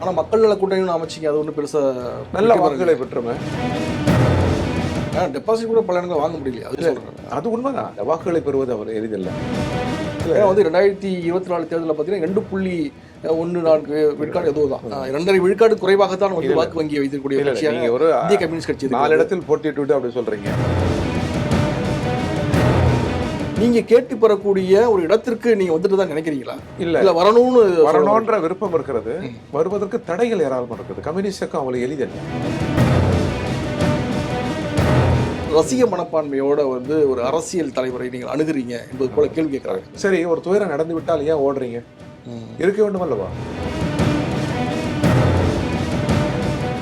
ஆனா மக்கள் நல கூட்டணின்னு அமைச்சிங்க அது ஒன்றும் பெருசா நல்ல வாக்குகளை பெற்றுமே டெபாசிட் கூட பல இடங்கள் வாங்க முடியல அது அது உண்மைதான். அந்த வாக்குகளை பெறுவது அவர் எளிதில்லை. ஏன்னா வந்து ரெண்டாயிரத்தி இருபத்தி நாலு தேர்தலில் பார்த்தீங்கன்னா ரெண்டு புள்ளி ஒன்று நான்கு விழுக்காடு ஏதோ தான். அஹ் இரண்டரை விழுக்காடு குறைவாகத்தான் வந்து வாக்கு வங்கி வைத்திருக்கக்கூடிய கட்சியாக ஒரு இந்திய கம்யூனிஸ்ட் கட்சி நாலு. இடத்தில் போட்டிட்டு அப்படி சொல்றீங்க. நீங்க கேட்டு பெறக்கூடிய ஒரு இடத்திற்கு நீங்க வந்துட்டு தான் நினைக்கிறீங்களா? இல்ல. இல்ல வரணும்னு வரணுன்ற விருப்பம் இருக்கிறது. வருவதற்கு தடைகள் ஏராளமாக இருக்குது. கம்யூனிஸ்டுக்கும் அவ்வளவு எளிதல்ல. ரசிக மனப்பான்மையோட வந்து ஒரு அரசியல் தலைவரை நீங்கள் அணுகுறீங்க என்பது போல கேள்வி கேட்கறாங்க சரி ஒரு துயரம் நடந்து விட்டால் ஏன் ஓடுறீங்க? இருக்க வேண்டும் அல்லவா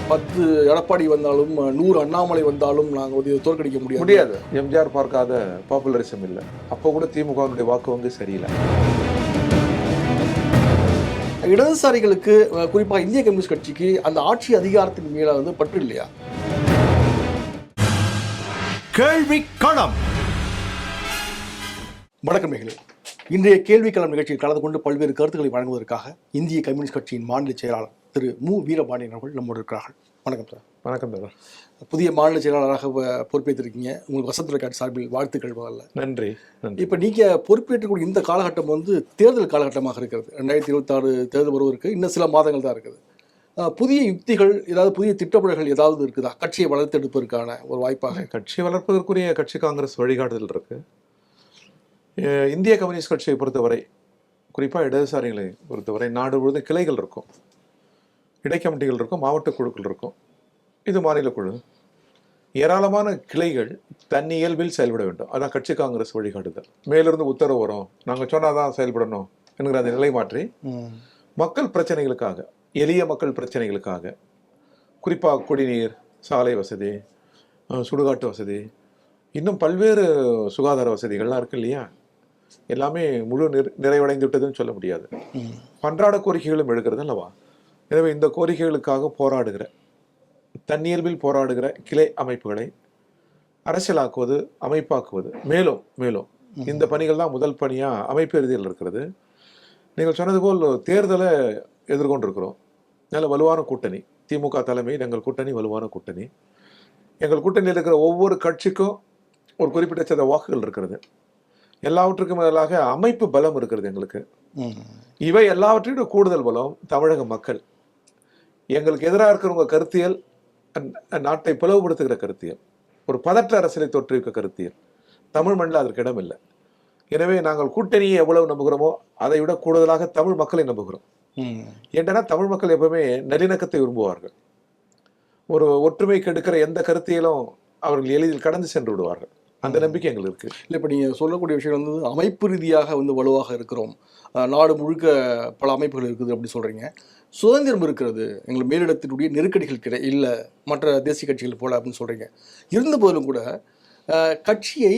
பத்து எடப்பாடி வந்தாலும் நூறு அண்ணாமலை வந்தாலும் நாங்க வந்து இதை தோற்கடிக்க முடியாது. முடியாது. எம்ஜிஆர் பார்க்காத பாப்புலரிசம் இல்லை. அப்போ கூட திமுகவினுடைய வாக்கு வங்கி சரியில்லை. இடதுசாரிகளுக்கு அஹ், குறிப்பா இந்திய கம்யூனிஸ்ட் கட்சிக்கு அந்த ஆட்சி அதிகாரத்தின் மேல வந்து பற்று இல்லையா? கேள்வி களம். வணக்கம். இன்றைய கேள்விக்களம் நிகழ்ச்சியில் கலந்து கொண்டு பல்வேறு கருத்துக்களை வழங்குவதற்காக இந்திய கம்யூனிஸ்ட் கட்சியின் மாநில செயலாளர் திரு மு. வீரபாண்டியன் அவர்கள் நம்மோடு இருக்கிறார்கள். வணக்கம் சார். வணக்கம் தோழர். புதிய மாநில செயலாளராக பொறுப்பேற்றிருக்கீங்க. உங்களுக்கு வசந்த ரெக்கார்ட் சார்பில் வாழ்த்துக்கள் முதல்ல. நன்றி நன்றி. இப்போ நீங்கள் பொறுப்பேற்றக்கூடிய இந்த காலகட்டம் வந்து தேர்தல் காலகட்டமாக இருக்கிறது. ரெண்டாயிரத்தி இருபத்தாறு தேர்தல் வருவதற்கு இன்னும் சில மாதங்கள் தான் இருக்குது. புதிய யுக்திகள் ஏதாவது புதிய திட்டமிடல்கள் ஏதாவது இருக்குதா? கட்சியை வளர்த்தெடுப்பதற்கான ஒரு வாய்ப்பாக. கட்சி வளர்ப்பதற்குரிய கட்சி காங்கிரஸ் வழிகாட்டுதல் இருக்கு. இந்திய கம்யூனிஸ்ட் கட்சியை பொறுத்தவரை குறிப்பாக இடதுசாரிகளை பொறுத்தவரை நாடு முழுவதும் கிளைகள் இருக்கும். இடைக்கமிட்டிகள் இருக்கும் மாவட்ட குழுக்கள் இருக்கும். இது மாநில குழு. ஏராளமான கிளைகள் தன் இயல்பில் செயல்பட வேண்டும். அதான் கட்சி காங்கிரஸ் வழிகாட்டுதல். மேலிருந்து உத்தரவு வரும். நாங்கள் சொன்னாதான் செயல்படணும் என்கிற அந்த நிலை மாற்றி. மக்கள் பிரச்சனைகளுக்காக எளிய மக்கள் பிரச்சனைகளுக்காக குறிப்பாக குடிநீர் சாலை வசதி சுடுகாட்டு வசதி இன்னும் பல்வேறு சுகாதார வசதிகள்லாம் இருக்கு இல்லையா? எல்லாமே முழு நிறை நிறைவடைந்து விட்டதுன்னு சொல்ல முடியாது. அன்றாட கோரிக்கைகளும் எழுகிறது அல்லவா எனவே இந்த கோரிக்கைகளுக்காக போராடுகிற தன்னியல்பில் போராடுகிற கிளை அமைப்புகளை அரசியலாக்குவது அமைப்பாக்குவது மேலும் மேலும் இந்த பணிகள் தான் முதல் பணியாக அமைப்பு ரீதியில் இருக்கிறது. நீங்கள் சொன்னது போல் தேர்தலை எதிர்கொண்டிருக்கிறோம். நல்ல வலுவான கூட்டணி. திமுக தலைமை எங்கள் கூட்டணி வலுவான கூட்டணி. எங்கள் கூட்டணியில் இருக்கிற ஒவ்வொரு கட்சிக்கும் ஒரு குறிப்பிட்ட சில வாக்குகள் இருக்கிறது. எல்லாவற்றுக்கும் மேலாக அமைப்பு பலம் இருக்கிறது எங்களுக்கு. இவை எல்லாவற்றையும் கூடுதல் பலம் தமிழக மக்கள். எங்களுக்கு எதிராக இருக்கிறவங்க கருத்தியல் நாட்டை பிளவுபடுத்துகிற கருத்தியல் ஒரு பதற்ற அரசியலை தோற்றுவிக்க கருத்தியல். தமிழ் மண்ணில் அதற்கு இடம் இல்லை. எனவே நாங்கள் கூட்டணியை எவ்வளவு நம்புகிறோமோ அதை விட கூடுதலாக தமிழ் மக்களை நம்புகிறோம். ஏன்னா தமிழ் மக்கள் எப்பவுமே நல்லிணக்கத்தை விரும்புவார்கள். ஒரு ஒற்றுமை கெடுக்கிற எந்த கருத்தியலும் அவர்கள் எளிதில் கடந்து சென்று விடுவார்கள். அந்த நம்பிக்கை எங்களுக்கு இருக்கு. இல்லை இப்போ நீங்கள் சொல்லக்கூடிய விஷயம் வந்து அமைப்பு ரீதியாக வந்து வலுவாக இருக்கிறோம். நாடு முழுக்க பல அமைப்புகள் இருக்குது அப்படி சொல்கிறீங்க சுதந்திரம் இருக்கிறது. எங்கள் மேலிடத்தினுடைய நெருக்கடிகள் கிடை இல்லை மற்ற தேசிய கட்சிகள் போல அப்படின்னு சொல்கிறீங்க இருந்த போதிலும் கூட கட்சியை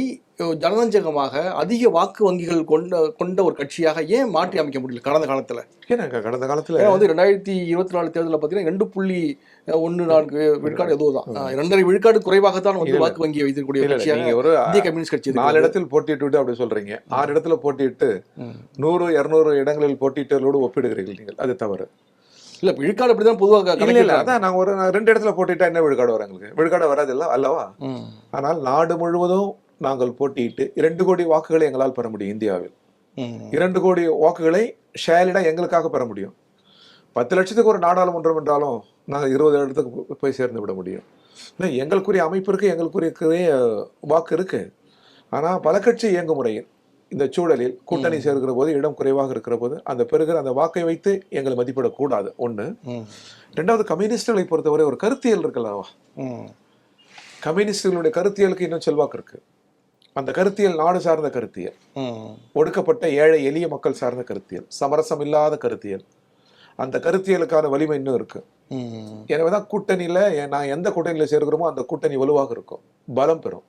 ஜனரஞ்சகமாக அதிக வாக்கு வங்கிகள் கொண்ட கொண்ட ஒரு கட்சியாக ஏன் மாற்றி அமைக்க முடியல கடந்த காலத்தில்? ஏன்னா க- கடந்த காலத்துல வந்து ரெண்டாயிரத்தி இருபத்தி நாலு தேர்தலில் பார்த்தீங்கன்னா ரெண்டு புள்ளி ஒன்று நான்கு விழுக்காடு ஏதோ தான். அஹ், இரண்டரை விழுக்காடு குறைவாகத்தான் வந்து. வாக்கு வங்கி வைத்திருக்கக்கூடிய கட்சியாக ஒரு இந்திய கம்யூனிஸ்ட் கட்சி நாலு. இடத்தில் போட்டியிட்டு அப்படி சொல்றீங்க. ஆறு இடத்துல போட்டியிட்டு. நூறு இருநூறு இடங்களில் போட்டியிட்டவர்களோடு ஒப்பிடுகிறீர்கள் நீங்கள். அது தவறு. இல்ல விழுக்காடு அப்படிதான் பொதுவாக இல்ல இல்ல. அதான் நாங்க ஒரு ரெண்டு இடத்துல போட்டிட்டா என்ன விழுக்காடு வரும் எங்களுக்கு விழுக்காடு வராது இல்ல அல்லவா. ஆனால் நாடு முழுவதும் நாங்கள் போட்டியிட்டு இரண்டு கோடி வாக்குகளை எங்களால் பெற முடியும் இந்தியாவில். இரண்டு கோடி வாக்குகளை ஷேலிடா எங்களுக்காக பெற முடியும் பத்து லட்சத்துக்கு ஒரு நாடாளுமன்றம் என்றாலும் நாங்கள் இருபது இடத்துக்கு போய் சேர்ந்து விட முடியும் எங்களுக்குரிய அமைப்பு இருக்கு எங்களுக்குரிய வாக்கு இருக்கு ஆனால் பல கட்சி இயங்கு முறையில் இந்த சூழலில் கூட்டணி சேர்க்கிற போது இடம் குறைவாக இருக்கிற போது அந்த பெறுகிற அந்த வாக்கை வைத்து எங்களை மதிப்பிடக்கூடாது. ஒன்று. ரெண்டாவது கம்யூனிஸ்டுகளை பொறுத்தவரை ஒரு கருத்தியல் இருக்குல்லவா? ம். கம்யூனிஸ்டுகளுடைய கருத்தியலுக்கு இன்னும் செல்வாக்கு இருக்கு. அந்த கருத்தியல் நாடு சார்ந்த கருத்தியல். ஒடுக்கப்பட்ட ஏழை எளிய மக்கள் சார்ந்த கருத்தியல். சமரசம் இல்லாத கருத்தியல். அந்த கருத்தியலுக்கான வலிமை இன்னும் இருக்கு. எனவேதான் கூட்டணியில நான் எந்த கூட்டணியில சேர்க்கிறோமோ அந்த கூட்டணி வலுவாக இருக்கும். பலம் பெறும்.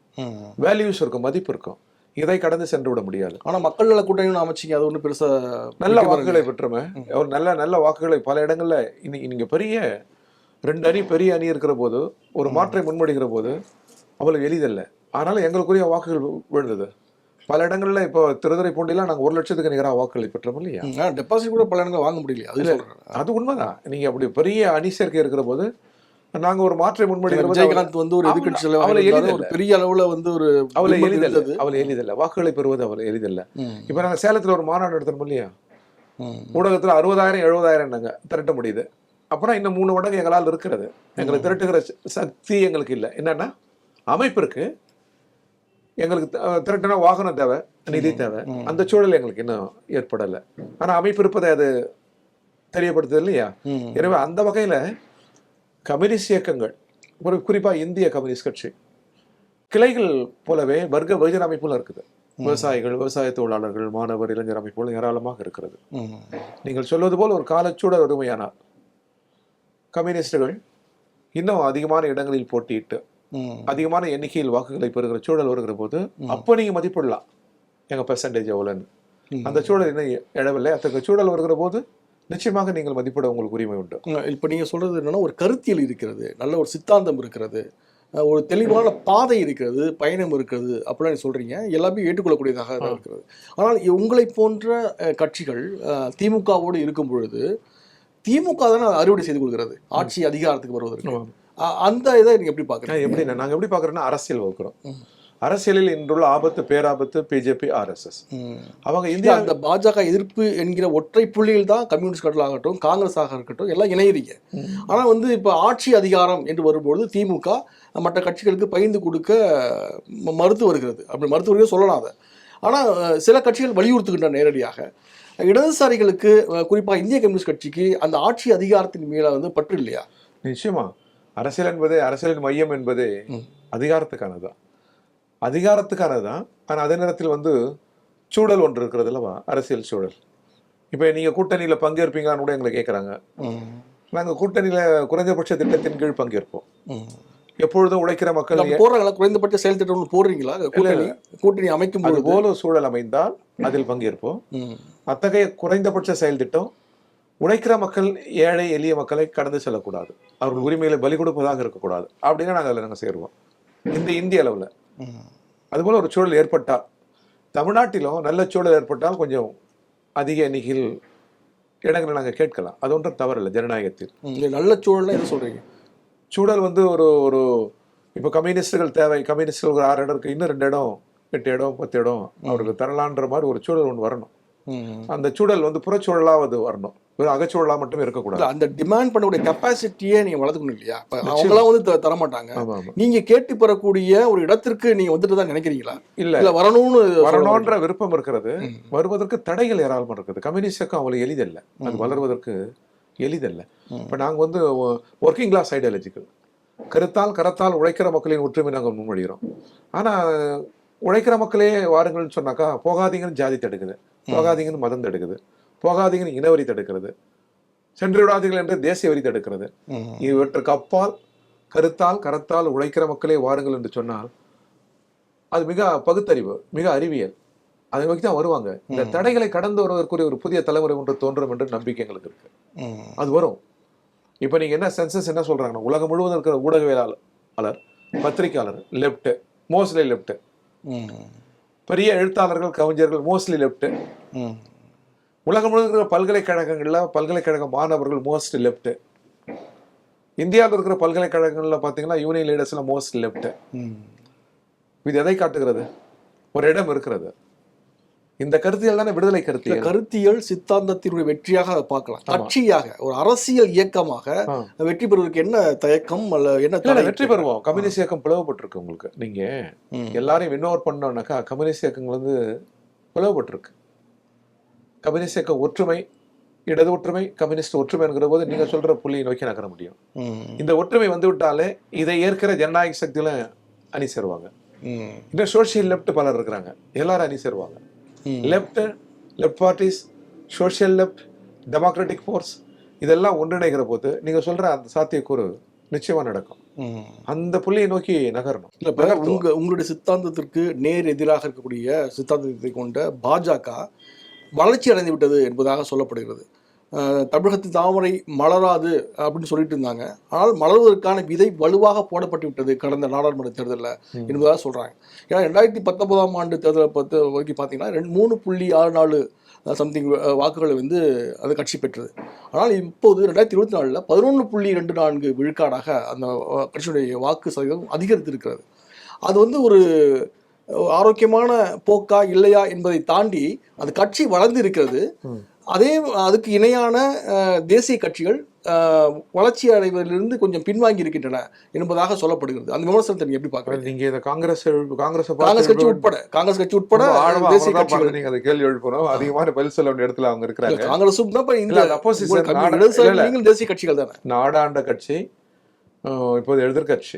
வேல்யூஸ் இருக்கும் மதிப்பு இருக்கும். இதை கடந்து சென்று விட முடியாது. ஆனா மக்கள் நல கூட்டணின்னு அமைச்சிங்க அது ஒன்றும் பெருசா நல்ல. வாக்குகளை பெற்றுமே. ஒரு நல்ல நல்ல வாக்குகளை பல இடங்கள்ல இன்னைக்கு நீங்க பெரிய ரெண்டு அணி பெரிய அணி இருக்கிற போது ஒரு மாற்றை முன்மொழிகிற போது அவ்வளவு எளிதல்ல. ஆனாலும் எங்களுக்குரிய வாக்குகள் விழுந்தது. பல இடங்கள்ல இப்போ திருத்துறைப்பூண்டிலாம் நாங்க ஒரு லட்சத்துக்கு நிகராக வாக்குகளை பெற்றோம் இல்லையா? டெபாசிட் கூட பல இடங்கள் வாங்க முடியல அது அது உண்மைதான். நீங்க அப்படி பெரிய அணி சேர்க்கை இருக்கிற போது நாங்க ஒரு மாற்றை முன்மொழிகிற போது விஜயகாந்த் வந்து ஒரு எதிர்கட்சி அவளை. ஒரு பெரிய அளவுல வந்து ஒரு அவளை எளிதல்ல. இருந்தது. அவளை எளிதல்ல. வாக்குகளை பெறுவது அவளை எளிதல்ல. இப்ப நாங்க சேலத்துல ஒரு மாநாடு நடத்தணும் இல்லையா? ஊடகத்துல அறுபதாயிரம் எழுபதாயிரம் நாங்க திரட்ட முடியுது. அப்புறம் இன்னும் மூணு மடங்கு எங்களால் இருக்கிறது. எங்களுக்கு திரட்டுகிற சக்தி எங்களுக்கு இல்லை. என்னன்னா அமைப்பு இருக்கு. எங்களுக்கு திரட்டினா வாகனம் தேவை நிதி தேவை. அந்த சூழல் எங்களுக்கு இன்னும் ஏற்படலை. ஆனா அமைப்பு இருப்பதை அது தெரியப்படுத்துது இல்லையா. எனவே அந்த வகையில கம்யூனிஸ்ட் இயக்கங்கள். ஒரு குறிப்பா இந்திய கம்யூனிஸ்ட் கட்சி. கிளைகள் போலவே வர்க்க வெகுஜன அமைப்புல இருக்குது. விவசாயிகள் விவசாய தொழிலாளர்கள் மாணவர் இளைஞர் அமைப்புகள் ஏராளமாக இருக்கிறது. நீங்கள் சொல்வது போல் ஒரு காலச்சூழல் ஒருமையானால் கம்யூனிஸ்டுகள் இன்னும் அதிகமான இடங்களில் போட்டியிட்டு. அதிகமான எண்ணிக்கையில் வாக்குகளை பெறுகிற சூழல் வருகிற போது அப்போ நீங்க மதிப்பிடலாம். எங்க பெர்சன்டேஜ் எவ்வளோன்னு. அந்த சூழல் இன்னும் எழவில்லை. அத்தகைய சூழல் வருகிற போது நிச்சயமாக நீங்கள் மதிப்பிட உங்களுக்கு உரிமை உண்டு. இப்போ நீங்க சொல்றது என்னன்னா ஒரு கருத்தியல் இருக்கிறது நல்ல ஒரு சித்தாந்தம் இருக்கிறது ஒரு தெளிவான பாதை இருக்கிறது பயணம் இருக்கிறது அப்படிலாம் நீங்க சொல்றீங்க. எல்லாமே ஏற்றுக்கொள்ளக்கூடியதாக தான் இருக்கிறது. ஆனால் உங்களை போன்ற கட்சிகள் திமுகவோடு இருக்கும் பொழுது திமுக தானே அறுவடை செய்து கொள்கிறது. ஆட்சி அதிகாரத்துக்கு வருவதற்கு. அந்த இதை நீங்க எப்படி பாக்குறீங்க? நான் எப்படி நாங்க எப்படி பார்க்குறோன்னா அரசியல் வகுக்கிறோம். அரசியலில் இன்றுள்ள ஆபத்து பேராபத்து பிஜேபி ஆர்எஸ்எஸ். அவங்க இந்த இந்தியா அந்த பாஜக எதிர்ப்பு என்கிற ஒற்றை புள்ளியில் தான் கம்யூனிஸ்ட் கட்சிகள் ஆகட்டும் காங்கிரஸ் ஆக இருக்கட்டும் எல்லாம் இணையறீங்க. ஆனா வந்து இப்ப ஆட்சி அதிகாரம் என்று வரும்பொழுது திமுக மற்ற கட்சிகளுக்கு பகிர்ந்து கொடுக்க மறுத்து வருகிறது. அப்படி மறுத்து வருகிறது சொல்லலாம் அதை. ஆனா அஹ், சில கட்சிகள் வலியுறுத்துகின்றன நேரடியாக. இடதுசாரிகளுக்கு அஹ், குறிப்பா இந்திய கம்யூனிஸ்ட் கட்சிக்கு அந்த ஆட்சி அதிகாரத்தின் மேல வந்து பற்று இல்லையா? நிச்சயமா. அரசியல் என்பது அரசியலின் மையம் என்பது ம். அதிகாரத்துக்கானதுதான். அதிகாரத்துக்கானதுதான் ஆனா அதே நேரத்தில் வந்து சூழல் ஒன்று இருக்கிறது அல்லவா? அரசியல் சூழல். இப்போ நீங்க கூட்டணியில பங்கேற்பீங்களான்னு கூட எங்களை கேட்குறாங்க நாங்க கூட்டணியில குறைந்தபட்ச திட்டத்தின் கீழ் பங்கேற்போம். எப்பொழுதும் உழைக்கிற மக்கள் போடுறாங்களா குறைந்தபட்ச செயல் திட்டம் போடுறீங்களா? கூட்டணி கூட்டணி அமைக்கும் அது பொழுது? போல சூழல் அமைந்தால் அதில் பங்கேற்போம். அத்தகைய குறைந்தபட்ச செயல் திட்டம் உழைக்கிற மக்கள் ஏழை எளிய மக்களை கடந்து செல்லக்கூடாது. அவர்கள் உரிமைகளை பலி கொடுப்பதாக இருக்கக்கூடாது. அப்படின்னா நாங்கள் அதில் நாங்கள் சேருவோம். இந்த இந்திய அளவில். அதுபோல் ஒரு சூழல் ஏற்பட்டால் தமிழ்நாட்டிலும் நல்ல சூழல் ஏற்பட்டால் கொஞ்சம் அதிக எண்ணிக்கையில் இடங்களை நாங்கள் கேட்கலாம். அது ஒன்றும் தவறில்லை ஜனநாயகத்தில். நல்ல சூழல்னா எதை சொல்றீங்க? சூழல் வந்து ஒரு ஒரு இப்போ கம்யூனிஸ்டுகள் தேவை கம்யூனிஸ்டுகள் ஒரு ஆறு இடம் இருக்கு. இன்னும் ரெண்டு இடம் எட்டு இடம் பத்து இடம் அவருக்கு தரலான்ற மாதிரி ஒரு சூழல் ஒன்று வரணும். அந்த சூழல் வந்து புறச்சூழலாவது வரணும். வெறும் அகச்சூழலா மட்டும் இருக்கக்கூடாது. அந்த டிமாண்ட் பண்ணக்கூடிய கெப்பாசிட்டியே நீங்க வளர்த்துக்கணும் இல்லையா? இப்ப அவங்களாம் வந்து தர மாட்டாங்க ஆமா ஆமா. நீங்க கேட்டு பெறக்கூடிய ஒரு இடத்திற்கு நீங்க வந்துட்டு தான் நினைக்கிறீங்களா? இல்ல. இல்ல வரணும்னு வரணுன்ற விருப்பம் இருக்கிறது. வருவதற்கு தடைகள் ஏராளமாக இருக்குது. கம்யூனிஸ்ட் இயக்கம் அவ்வளவு எளிதல்ல. அது வளர்வதற்கு எளிதல்ல. இப்போ நாங்க வந்து ஒர்க்கிங் கிளாஸ் ஐடியாலஜிக்கல் கருத்தால் கரத்தால் உழைக்கிற மக்களின் ஒற்றுமை நாங்கள் முன்மொழிகிறோம். ஆனா உழைக்கிற மக்களே வாருங்கள்னு சொன்னாக்கா போகாதீங்கன்னு ஜாதி தடுக்குது. போகாதீங்கன்னு மதம் தடுக்குது. போகாதீங்கன்னு இனவரி தடுக்கிறது. சென்று விடாதீர்கள் என்று தேசிய வரி தடுக்கிறது. இவற்றுக்கு அப்பால் கருத்தால் கரத்தால் உழைக்கிற மக்களே வாருங்கள் என்று சொன்னால் அது மிக பகுத்தறிவு மிக அறிவியல். அதை நோக்கி தான் வருவாங்க. இந்த தடைகளை கடந்து வருவதற்குரிய ஒரு புதிய தலைமுறை ஒன்று தோன்றும் என்று நம்பிக்கை எங்களுக்கு இருக்கு. அது வரும். இப்போ நீங்க என்ன சென்சஸ் என்ன சொல்றாங்கன்னா உலகம் முழுவதும் இருக்கிற ஊடகவியலாளர் பத்திரிகையாளர் லெஃப்ட் மோஸ்ட்லி லெஃப்ட் ம். பெரிய எழுத்தாளர்கள் கவிஞர்கள் மோஸ்ட்லி லெஃப்ட் ம். உலகம் முழுவதும் இருக்கிற பல்கலைக்கழகங்கள்ல பல்கலைக்கழக மாணவர்கள் மோஸ்ட் லெஃப்ட் இந்தியாவில் இருக்கிற பல்கலைக்கழகங்கள்ல பார்த்தீங்கன்னா யூனியன் லீடர்ஸ்ல மோஸ்ட் லெஃப்ட் ம். இது எதை காட்டுகிறது? ஒரு இடம் இருக்கிறது. இந்த கருத்தியல் தானே விடுதலை கருத்தியல்? கருத்தியல் சித்தாந்தத்தினுடைய வெற்றியாக அதை பார்க்கலாம். கட்சியாக ஒரு அரசியல் இயக்கமாக. வெற்றி பெறுவதற்கு என்ன தயக்கம் அல்ல என்ன? வெற்றி பெறுவோம். கம்யூனிஸ்ட் இயக்கம் பிளவுபட்டிருக்கு உங்களுக்கு. நீங்க. எல்லாரையும் வின்னோவர் பண்ணோம்னாக்கா கம்யூனிஸ்ட் இயக்கங்கள் வந்து பிளவுபட்டிருக்கு. கம்யூனிஸ்ட் ஒற்றுமை இடது ஒற்றுமை கம்யூனிஸ்ட் ஒற்றுமைங்கிற போது நீங்க சொல்ற புள்ளியை நோக்கி நகர முடியும். இந்த ஒற்றுமை வந்து விட்டாலே இதை ஏற்கிற ஜனநாயக சக்தியில அணி சேருவாங்க. இன்னும் சோஷியல் லெஃப்ட் பலர் இருக்கிறாங்க எல்லாரும் அணி சேருவாங்க ம். Left left parties social left democratic force இதெல்லாம் ஒன்றிணைகிற போது நீங்க சொல்ற அந்த சாத்தியக்கூறு நிச்சயமா நடக்கும். அந்த புள்ளியை நோக்கி நகரணும் இல்ல. உங்க உங்களுடைய சித்தாந்தத்திற்கு நேர் எதிராக இருக்கக்கூடிய சித்தாந்தத்தை கொண்ட பாஜக வளர்ச்சி அடைந்து விட்டது என்பதாக சொல்லப்படுகிறது. அஹ், தமிழகத்து தாமரை மலராது அப்படின்னு சொல்லிட்டு இருந்தாங்க. ஆனால் மலர்வதற்கான விதை வலுவாக போடப்பட்டு விட்டது கடந்த நாடாளுமன்ற தேர்தலில் என்பதாக சொல்றாங்க. ஏன்னா ரெண்டாயிரத்தி பத்தொன்பதாம் ஆண்டு தேர்தலை பொறுத்த வரைக்கும் பார்த்தீங்கன்னா ரெண்டு மூணு புள்ளி ஆறு நாலு சம்திங் வாக்குகளை வந்து அது கட்சி பெற்றது. ஆனால் இப்போது ரெண்டாயிரத்தி இருபத்தி நாலில் பதினொன்று புள்ளி ரெண்டு நான்கு விழுக்காடாக அந்த கட்சியுடைய வாக்கு சதவீதம் அதிகரித்திருக்கிறது. அது வந்து ஒரு ஆரோக்கியமான போக்கா இல்லையா என்பதை தாண்டி அந்த கட்சி வளர்ந்து இருக்கிறது அதே அதுக்கு இணையான தேசிய கட்சிகள் வளர்ச்சி அடைவதிலிருந்து கொஞ்சம் பின்வாங்கி இருக்கின்றன என்பதாக சொல்லப்படுகிறது. அந்த விமர்சனத்தை நீங்க எப்படி பார்க்குறீங்க? நீங்க இந்த காங்கிரஸ் காங்கிரஸ் காங்கிரஸ் கட்சி உட்பட காங்கிரஸ் கட்சி உட்பட தேசிய கட்சிகள். நீங்க அந்த கேள்வி எழுப்பணும் அதிகமான பதில் சொல்ல வேண்டிய இடத்துல அவங்க இருக்கிறாங்க. காங்கிரஸும் தான் இந்த. நீங்களும் தேசிய கட்சிகள் தானே? நாடாண்ட கட்சி இப்போது எதிர்க்கட்சி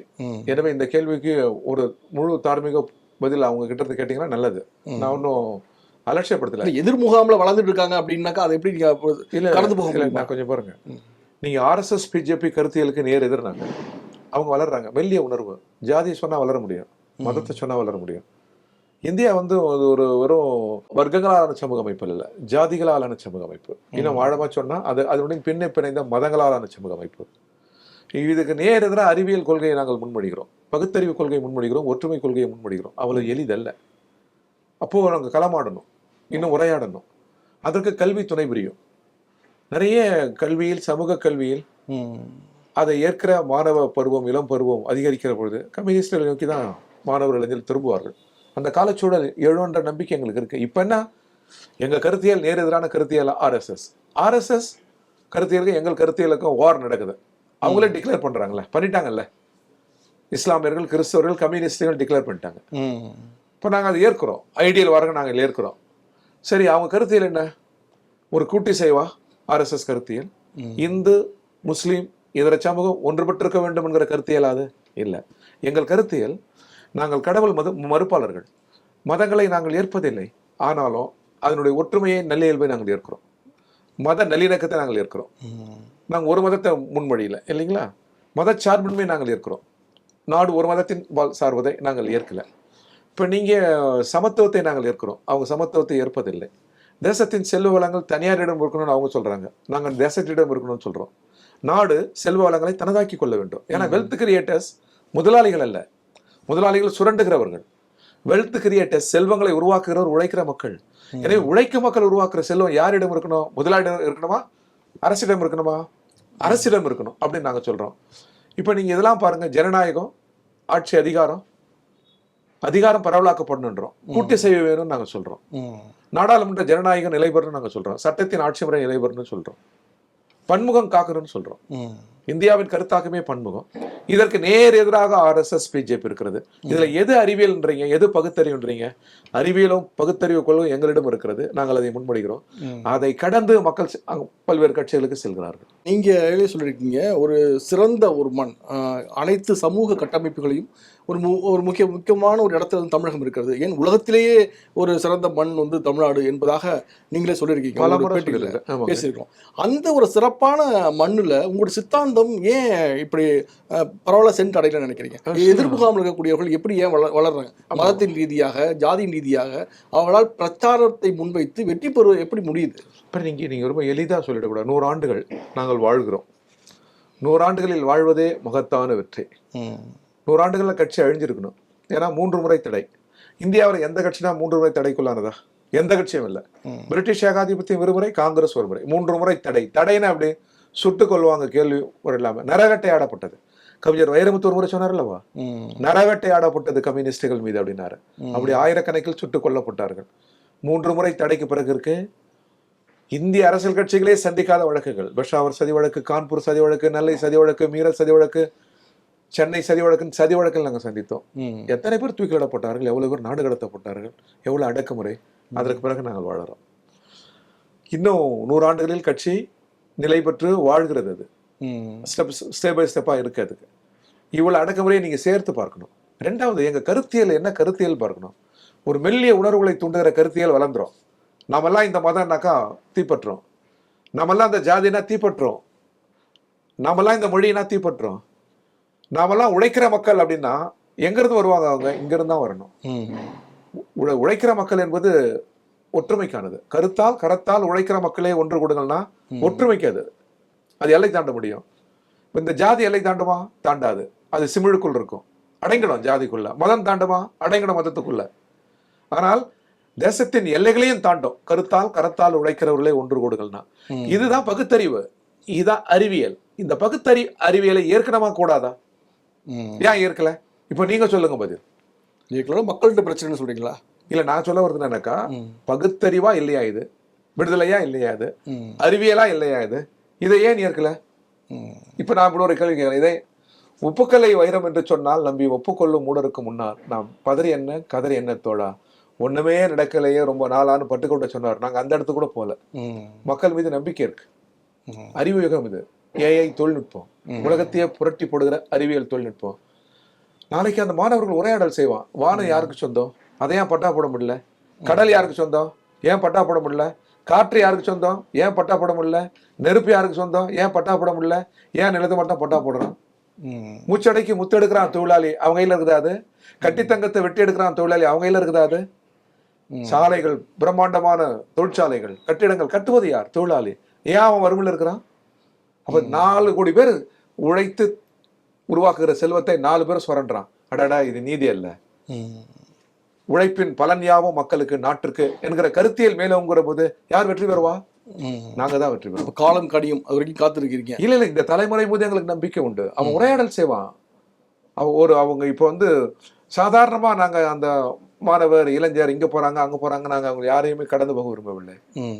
எனவே இந்த கேள்விக்கு ஒரு முழு தார்மீக பதில் அவங்க கிட்ட கேட்டீங்கன்னா நல்லது. நான் ஒன்றும் அலட்சியப்படுத்தல. எதிர் முகாம்ல வளர்ந்துட்டு இருக்காங்க அப்படின்னாக்கா அதை எப்படி நீங்க அப்போ இல்ல கடந்து போக? நான் கொஞ்சம் பாருங்க. நீங்க ஆர்எஸ்எஸ் பிஜேபி கருத்தியலுக்கு நேர் எதிர்னாங்க. அவங்க வளர்றாங்க. மெல்லிய உணர்வு. ஜாதி சொன்னா வளர முடியும். மதத்தை சொன்னா வளர முடியும். இந்தியா வந்து அது ஒரு வெறும் வர்க்கங்களாலான சமூக அமைப்பு இல்லை. ஜாதிகளாலான சமூக அமைப்பு. இன்னும் ஆழமா சொன்னா அது அதனுடைய பின்னை பிணைந்த மதங்களாலான சமூக அமைப்பு. இதுக்கு நேர் எதிராக அறிவியல் கொள்கையை நாங்கள் முன்மொழிகிறோம். பகுத்தறிவு கொள்கையை முன்மொழிகிறோம் ஒற்றுமை கொள்கையை முன்மொழிகிறோம். அவ்வளோ எளிதல்ல. அப்போது நாங்கள் களமாடணும். இன்னும் உரையாடணும். அதற்கு கல்வி துணை புரியும். நிறைய கல்வியில் சமூக கல்வியில் அதை ஏற்கிற மாணவ பருவம் இளம் பருவம் அதிகரிக்கிற பொழுது கம்யூனிஸ்டுகளை நோக்கி தான் மாணவர் இளைஞர்கள் திரும்புவார்கள். அந்த காலச்சூழல் எழுன்ற நம்பிக்கை எங்களுக்கு இருக்கு. இப்போ என்ன? எங்க கருத்தியல் நேர் எதிரான கருத்தியல் ஆர்எஸ்எஸ் ஆர்எஸ்எஸ் கருத்தியலுக்கு எங்கள் கருத்தியலுக்கும் வார் நடக்குது. அவங்களே டிக்ளேர் பண்றாங்களே பண்ணிட்டாங்கல்ல. இஸ்லாமியர்கள் கிறிஸ்தவர்கள் கம்யூனிஸ்டுகள் டிக்ளேர் பண்ணிட்டாங்க. ம். இப்போ நாங்கள் அதை ஏற்கிறோம். ஐடியல் வரங்க நாங்கள் ஏற்கிறோம். சரி அவங்க கருத்தியல் என்ன? ஒரு கூட்டி செய்வா ஆர்எஸ்எஸ் கருத்தியல். இந்து முஸ்லீம் இதர சமூகம் ஒன்றுபட்டிருக்க வேண்டும் என்கிற கருத்தியல் அது? இல்லை. எங்கள் கருத்தியல் நாங்கள் கடவுள் மத மறுப்பாளர்கள். மதங்களை நாங்கள் ஏற்பதில்லை. ஆனாலும் அதனுடைய ஒற்றுமையை நல்லியல்பை நாங்கள் ஏற்கிறோம். மத நல்லிணக்கத்தை நாங்கள் ஏற்கிறோம். நாங்கள் ஒரு மதத்தை முன்மொழியில இல்லைங்களா? மதச்சார்பின்மை நாங்கள் ஏற்கிறோம். நாடு ஒரு மதத்தின் பால் சார்வதை நாங்கள் ஏற்கல. இப்போ நீங்கள் சமத்துவத்தை நாங்கள் ஏற்கிறோம். அவங்க சமத்துவத்தை ஏற்பதில்லை. தேசத்தின் செல்வ வளங்கள் தனியாரிடம் இருக்கணும்னு அவங்க சொல்றாங்க. நாங்கள் தேசத்திடம் இருக்கணும்னு சொல்றோம். நாடு செல்வ வளங்களை தனதாக்கி கொள்ள வேண்டும். ஏன்னா வெல்த் கிரியேட்டர்ஸ் முதலாளிகள் அல்ல. முதலாளிகள் சுரண்டுகிறவர்கள். வெல்த் கிரியேட்டர்ஸ் செல்வங்களை உருவாக்குகிறவர் உழைக்கிற மக்கள். எனவே உழைக்கும் மக்கள் உருவாக்குற செல்வம் யாரிடம் இருக்கணும்? முதலாளியிடம் இருக்கணுமா? அரசிடம் இருக்கணுமா? அரசிடம் இருக்கணும் அப்படின்னு நாங்க சொல்றோம். இப்போ நீங்க இதெல்லாம் பாருங்க ஜனநாயகம் ஆட்சி அதிகாரம் அதிகாரம் பரவலாக்கப்படணுன்றோம் கூட்டு சேவை வேணும்னு நாங்க சொல்றோம். ம். நாடாளுமன்ற ஜனநாயகம் நிலைபெறணும்னு நாங்க சொல்றோம். சட்டத்தின் ஆட்சி முறை நிலைபெறணும்னு சொல்றோம். பன்முகம் காக்கணும்னு சொல்றோம். ம். இந்தியாவின் கருத்தாக்கமே பன்முகம். இதற்கு நேர் எதிராக ஆர்எஸ்எஸ் பிஜேபி இருக்கிறது. இதுல எது அறிவியல்ன்றீங்க? எது பகுத்தறிவுன்றீங்க? அறிவியலும் பகுத்தறிவு கொள்ளும் எங்களிடம் இருக்கிறது. நாங்கள் அதை முன்மொழிகிறோம். அதை கடந்து மக்கள் பல்வேறு கட்சிகளுக்கு செல்கிறார்கள். நீங்க ஏற்கனவே சொல்லியிருக்கீங்க ஒரு சிறந்த ஒரு மண் அனைத்து சமூக கட்டமைப்புகளையும் ஒரு மு ஒரு முக்கிய முக்கியமான ஒரு இடத்துல வந்து தமிழகம் இருக்கிறது. ஏன் உலகத்திலேயே ஒரு சிறந்த மண் வந்து தமிழ்நாடு என்பதாக நீங்களே சொல்லியிருக்கீங்க. பேசியிருக்கோம் அந்த ஒரு சிறப்பான மண்ணுல உங்களோட சித்தாந்தம் ஏன் இப்படி பரவாயில்ல சென்று அடையலன்னு நினைக்கிறீங்க? எதிர்முகாமல் இருக்கக்கூடியவர்கள் எப்படி ஏன் வள வளர்றாங்க? மதத்தின் ரீதியாக ஜாதியின் ரீதியாக அவங்களால் பிரச்சாரத்தை முன்வைத்து வெற்றி பெறுவது எப்படி முடியுது? இப்போ நீங்க நீங்க ரொம்ப எளிதா சொல்லிடக்கூடாது நூறு ஆண்டுகள் நாங்கள் வாழ்கிறோம். நூறாண்டுகளில் வாழ்வதே மகத்தான வெற்றி. நூறாண்டுகளில் கட்சி அழிஞ்சிருக்கணும். ஏன்னா மூன்று முறை தடை. இந்தியாவில் எந்த கட்சினா மூன்று முறை தடைக்குள்ளானதா? எந்த கட்சியும் இல்லை. பிரிட்டிஷ் ஏகாதிபத்தியம் இருமுறை காங்கிரஸ் ஒரு முறை. மூன்று முறை தடை. தடைன்னா அப்படி சுட்டுக் கொள்வாங்க கேள்வி ஒரு இல்லாம. நரவேட்டையாடப்பட்டது. கவிஞர் வைரமுத்து ஒரு முறை சொன்னார் அல்லவா. நரவேட்டையாடப்பட்டது கம்யூனிஸ்டுகள் மீது அப்படின்னாரு. அப்படி ஆயிரக்கணக்கில் சுட்டுக் கொல்லப்பட்டார்கள். மூன்று முறை தடைக்கு பிறகு இருக்கு. இந்திய அரசியல் கட்சிகளே சந்திக்காத வழக்குகள். பெஷாவர் சதி வழக்கு கான்பூர் சதி வழக்கு நெல்லை சதி வழக்கு மீரட் சதி வழக்கு சென்னை சதி வழக்குன்னு சதி வழக்கில் நாங்கள் சந்தித்தோம். எத்தனை பேர் தூக்கிலிடப்பட்டார்கள் எவ்வளவு பேர் நாடு கடத்தப்பட்டார்கள்? எவ்வளவு அடக்குமுறை? அதற்கு பிறகு நாங்கள் வாழறோம் இன்னும் நூறாண்டுகளில் கட்சி நிலை பெற்று வாழ்கிறது அது. ஸ்டெப் ஸ்டெப் பை ஸ்டெப்பாக இருக்கு அதுக்கு. இவ்வளவு அடக்குமுறையை நீங்க சேர்த்து பார்க்கணும். ரெண்டாவது எங்க கருத்தியல் என்ன கருத்தியல் பார்க்கணும்? ஒரு மெல்லிய உணர்வுகளை தூண்டுகிற கருத்தியல் வளர்ந்துரும். நாமெல்லாம் இந்த மதம்னாக்கா தீப்பற்றுறோம். நாமெல்லாம் இந்த ஜாதினா தீப்பற்றுறோம். நாமெல்லாம் இந்த மொழினா தீப்பற்றுறோம். நாமெல்லாம் உழைக்கிற மக்கள் அப்படின்னா எங்கிருந்து வருவாங்க அவங்க? இங்கிருந்து தான் வரணும் உழைக்கிற மக்கள் என்பது ஒற்றுமைக்கானது. கருத்தால் கரத்தால் உழைக்கிற மக்களே ஒன்று கூடுங்கள்னா ஒற்றுமைக்கு அது அது எல்லை தாண்ட முடியும். இந்த ஜாதி எல்லை தாண்டுமா? தாண்டாது. அது சிமிழுக்குள் இருக்கும். அடங்கிடும் ஜாதிக்குள்ள. மதம் தாண்டுமா? அடங்கிடும் மதத்துக்குள்ள. ஆனால் தேசத்தின் எல்லைகளையும் தாண்டும். கருத்தால் கரத்தால் உழைக்கிறவர்களே ஒன்று கூடுகள்னா. இதுதான் பகுத்தறிவு. இதுதான் அறிவியல். இந்த பகுத்தறி அறிவியலை ஏற்கனமா கூடாதா. ஏன் ஏற்கல இப்போ நீங்க சொல்லுங்க பதில். இதுக்குள்ள மக்கள்கிட்ட பிரச்சனைன்னு சொல்றீங்களா? இல்ல நான் சொல்ல வருது என்னக்கா ம். பகுத்தறிவா இல்லையா இது? விடுதலையா இல்லையா இது. அறிவியலா இல்லையா இது? இதை ஏன் ஏற்கல. இப்ப நான் இப்படி ஒரு கேள்வி கேட்கிறேன் இதை உப்புக்கல்லை வைரம் என்று சொன்னால் நம்பி ஒப்புக்கொள்ளும் மூடருக்கு முன்னால் நாம் பதறி என்ன கதறி என்ன தோழா? ஒண்ணுமே நடக்கலையே ரொம்ப நாளான்னு பட்டுக்கொண்ட சொன்னார். நாங்க அந்த இடத்துக்கு கூட ம். மக்கள் மீது நம்பிக்கை இருக்கு. அறிவு யுகம் இது. ஏஐ தொழில்நுட்பம். உலகத்தையே புரட்டி போடுகிற அறிவியல் தொழில்நுட்பம். நாளைக்கு அந்த மாணவர்கள் உரையாடல் செய்வான். வானம் யாருக்கு சொந்தம்? அதை ஏன் பட்டா போட முடியல? கடல் யாருக்கு சொந்தம்? ஏன் பட்டா போட முடியல? காற்று யாருக்கு சொந்தம்? ஏன் பட்டா போட முடியல? நெருப்பு யாருக்கு சொந்தம்? ஏன் பட்டா போட முடியல? ஏன் நிலத்தை மட்டும் பட்டா போடுறான். மூச்சடைக்கு முத்து எடுக்கிறான் தொழிலாளி. அவங்க கையில இருக்குதா அது? கட்டி தங்கத்தை வெட்டி எடுக்கிறான் தொழிலாளி. அவங்க கையில இருக்குதா அது. சாலைகள் பிரம்மாண்டமான தொழிற்சாலைகள் கட்டிடங்கள் கட்டுவது யார்? தொழிலாளி. ஏன் அவன் வறுமையில் இருக்கிறான்? அப்ப நாலு கோடி பேர் உழைத்து உருவாக்குகிற செல்வத்தை நாலு பேர் சுரண்டுறான். அடடா இது நீதி அல்ல. உழைப்பின் பலன் யாவும் மக்களுக்கு நாட்டிற்கு என்கிற கருத்தியல் மேலோங்கிற போது யார் வெற்றி பெறுவா. நாங்க தான் வெற்றி பெறுவோம். காலம் கடியும் அது வரைக்கும் காத்திருக்கிறீங்க. இல்ல இல்ல இந்த தலைமுறை போது எங்களுக்கு நம்பிக்கை உண்டு. அவன் உரையாடல் செய்வான். அவ ஒரு அவங்க இப்போ வந்து சாதாரணமா நாங்க அந்த மாணவர் இளைஞர் இங்க போறாங்க அங்க போறாங்க நாங்க அவங்க யாரையுமே கடந்து போக விரும்பவில்லை.